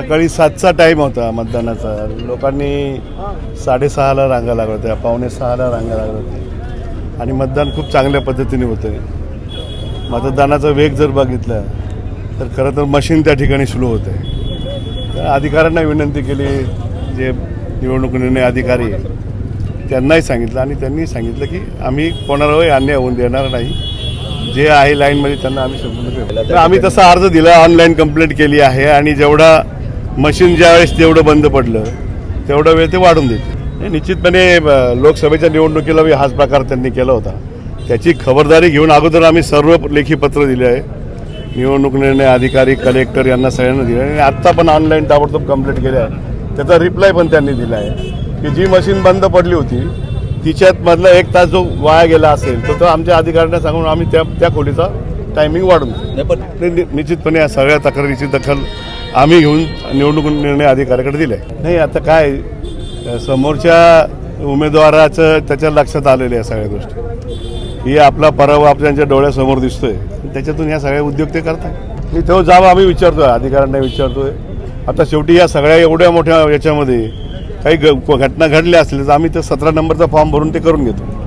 सकाळी सातचा टाईम होता मतदानाचा. लोकांनी साडेसहाला रांगा लागत होत्या पावणे सहाला रांगा लागत होत्या. आणि मतदान खूप चांगल्या पद्धतीने होतं मतदानाचा वेग जर बघितला तर खरं तर मशीन त्या ठिकाणी स्लो होतं आहे तर अधिकाऱ्यांना विनंती केली जे निवडणूक निर्णय अधिकारी त्यांनाही सांगितलं आणि त्यांनी सांगितलं की आम्ही कोणालाही अन्याय होऊन देणार नाही. जे आहे लाईनमध्ये त्यांना आम्ही संपूर्ण तर आम्ही तसा अर्ज दिला ऑनलाईन कंप्लेंट केली आहे. आणि जेवढा मशीन ज्यावेळेस तेवढं बंद पडलं तेवढा वेळ ते वाढून देते. निश्चितपणे लोकसभेच्या निवडणुकीला हाच प्रकार त्यांनी केला होता. त्याची खबरदारी घेऊन अगोदर आम्ही सर्व लेखी पत्र दिले आहे. निवडणूक निर्णय अधिकारी कलेक्टर यांना सगळ्यांना दिले आणि आत्ता पण ऑनलाईन ताबडतोब कंप्लीट केल्या आहे. त्याचा रिप्लाय पण त्यांनी दिला आहे. की जी मशीन बंद पडली होती तिच्यात मधला एक तास जो वाया गेला असेल तर तो आमच्या अधिकाऱ्यांना सांगून आम्ही त्या त्या खोलीचा टायमिंग वाढून निश्चितपणे या सगळ्या तक्रारीची दखल आम्ही घेऊन निवडणूक निर्णय अधिकाऱ्याकडे दिले. नाही आता काय समोरच्या उमेदवाराचं त्याच्या लक्षात आलेल्या आहे सगळ्या गोष्टी. ही आपला पराभव आपल्या डोळ्यासमोर दिसतोय. त्याच्यातून ह्या सगळ्या उद्योग ते करतात मी तो जावा आम्ही विचारतोय अधिकाऱ्यांना विचारतोय. आता शेवटी या सगळ्या एवढ्या मोठ्या याच्यामध्ये काही घटना घडल्या असल्या तर आम्ही ते सतरा नंबरचा फॉर्म भरून ते करून घेतो.